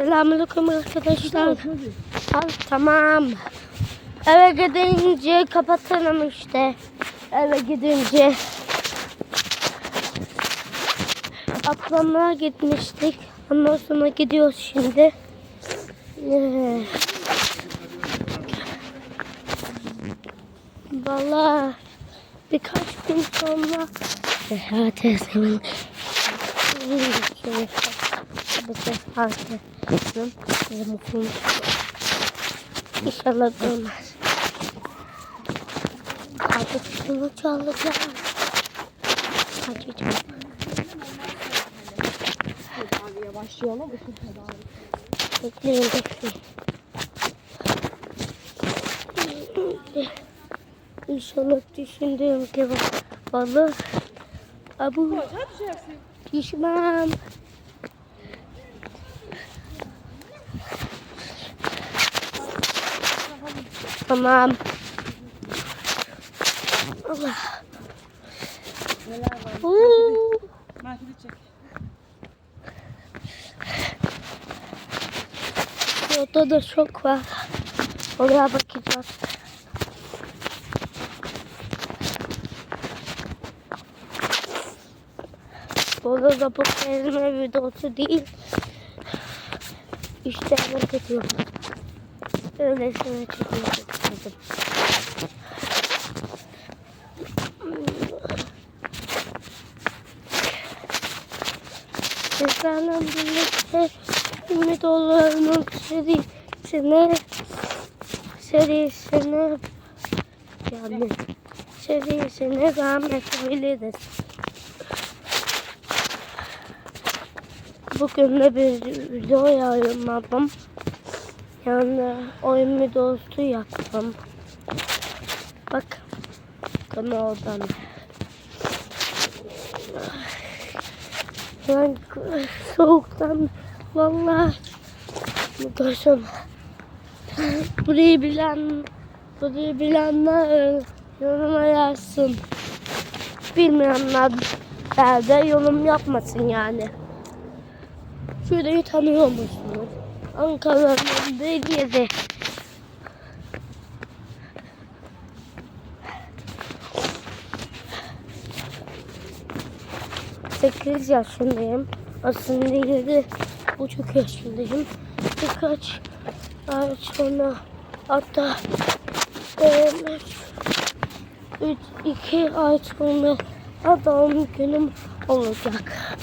Selamünaleyküm arkadaşlar. Al tamam. Eve gidince kapatırım işte. Eve gidince. Ablamla gitmiştik. Ondan sonra gidiyoruz şimdi. Ee, Valla birkaç gün sonra seyahat etmem. Bu sefer etmem. Mutluyum. İnşallah dönmez. Hadi şunu çalacağım. Hadi canım. Tedaviye başlayalım. Bütün tedavi. Bekleyin bekleyin. İnşallah düşündüğüm gibi olur. Abu düşmem. Tamam. Allah. Oo. Markete çek. Orada da çok var. Oraya bakacağız. Burada da bu kelime videosu değil. İşte evet ediyorum. Öylesine çekmek istedim. Sizlerle birlikte ümit olanın serisine serisine yani serisine devam edebiliriz. Bugün de bir video yayınladım. Yani oyun videosu yaptım. Bak kanaldan. Ben soğuktan vallahi mutluyum. Burayı bilen, burayı bilenler yoruma yazsın. Bilmeyenler de yorum yapmasın yani. Şurayı tanıyor musunuz? Ankara'nın yeri. Sekiz yaşındayım. Aslında yedi buçuk yaşındayım. Birkaç ay sonra hatta eee, üç, iki ay sonra doğum günüm olacak.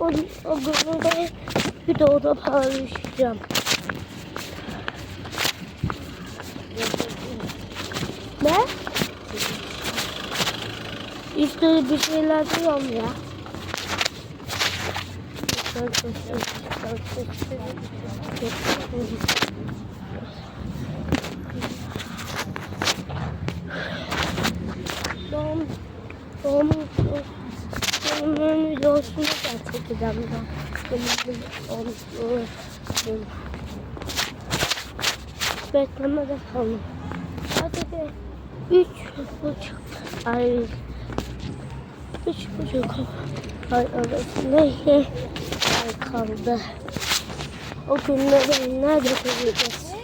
O, o günü videoda paylaşacağım. Ne? İşte bir şeyler diyorum ya. Doğum, doğum, doğum videosunu da çekeceğim ben. Doğum. Beklemede kalın. Hadi de üç buçuk ay üç buçuk ay arasında kaldı. O günleri nerede göreceğiz?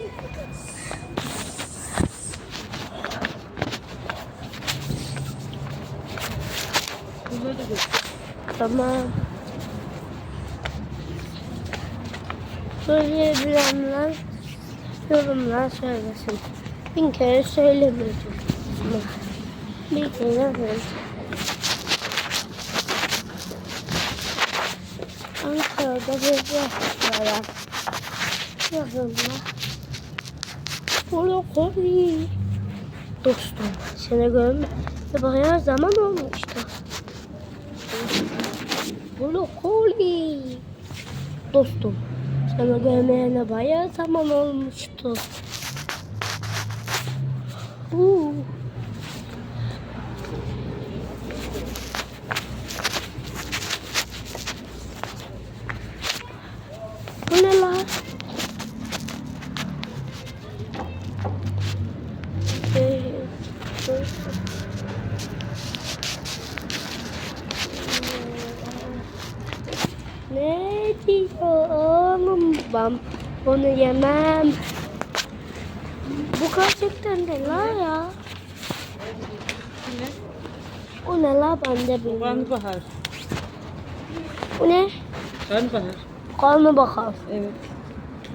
Tamam. Söyleyebilenler yorumlar söylesin. Bin kere söylemeyeceğim. Ama Bir kere ben. Ankara'da restaurant. Yorumlar. Brokoli. Dostum seni görmeye bayağı zaman olmuştu. Brokoli. Dostum, sana görmeyene bayağı zaman olmuştu. Uuu. Bu ne lan? Ee, Ne diyor oğlum babam. Onu yemem. Bu gerçekten de la ya. Ne? O ne la ben de bilmiyorum. Karnabahar. Bu ne? Karnabahar. Karnı bakalım. Evet.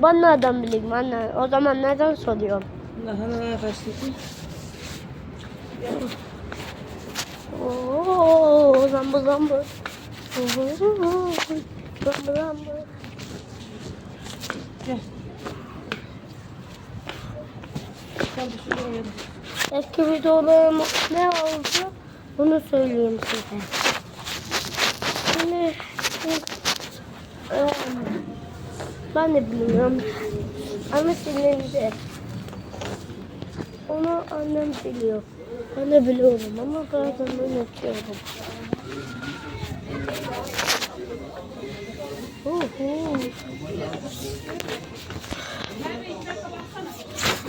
Ben nereden bileyim anne? O zaman neden soruyorum? Lahana kaçtı. Oo, zambı zambı. Zambı zambı. Gel. Gel bir şuraya gel. Eski videolarım ne oldu? Bunu söyleyeyim size. Şimdi, eee, ben de bilmiyorum. Ama silindi. Onu annem biliyor. Ben de biliyorum ama bazen unutuyorum.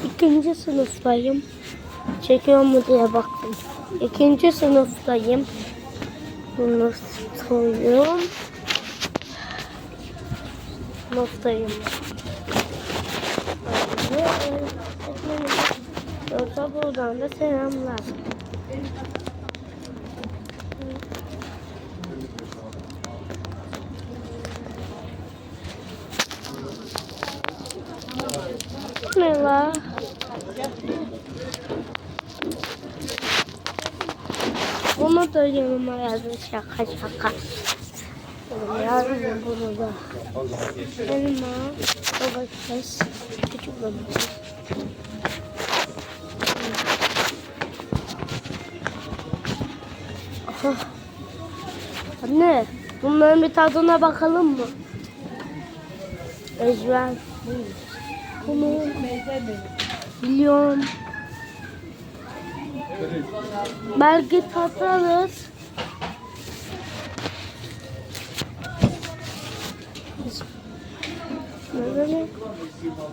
İkinci sınıftayım. Çekiyor mu diye baktım. İkinci sınıftayım. Bunu soruyorum. Sınıftayım. Yoksa buradan da selamlar. Bunu da yanıma yazın şaka şaka. Yazın bunu da. Elma, domates, küçük domates. Aha. Anne, bunların bir tadına bakalım mı? Ejder. Bunu biliyorum. Belki tatarız.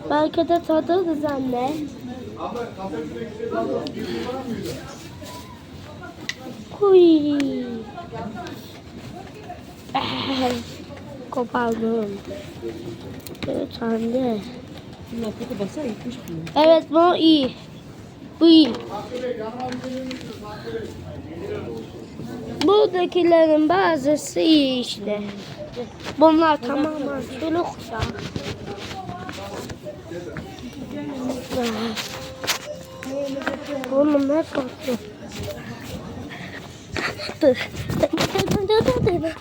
Belki de tadarız anne. Kuy. Kopardım. Evet anne. Gitmiş. Evet bu iyi. Bu iyi. Buradakilerin bazısı iyi işte. Bunlar tamamen çocuk ya. Oğlum ne korktun? Dur. Dur dur dur dur.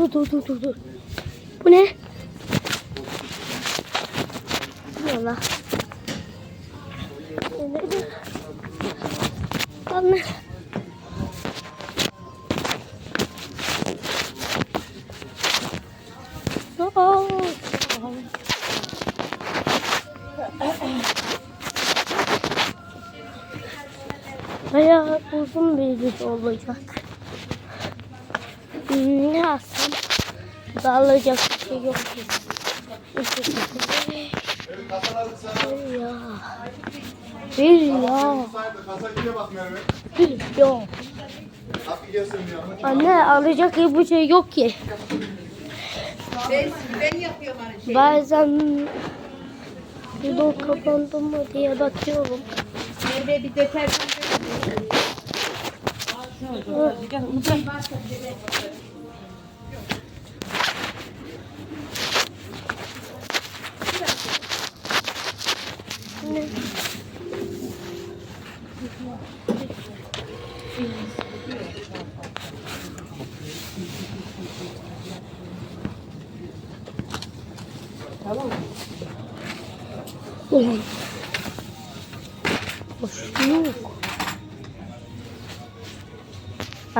Dur dur dur dur dur. Bu ne? Allah. Anne. Oh. Bayağı uzun bir video olacak. Ne alsam? Dağılacak bir şey yok ki. Bir ya. Bir ya. Bir ya. Anne alacak bir şey yok ki. Bazen video kapandı mı diye bakıyorum. Merve bir deterjan Gel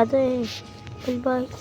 onu bırak. Ne?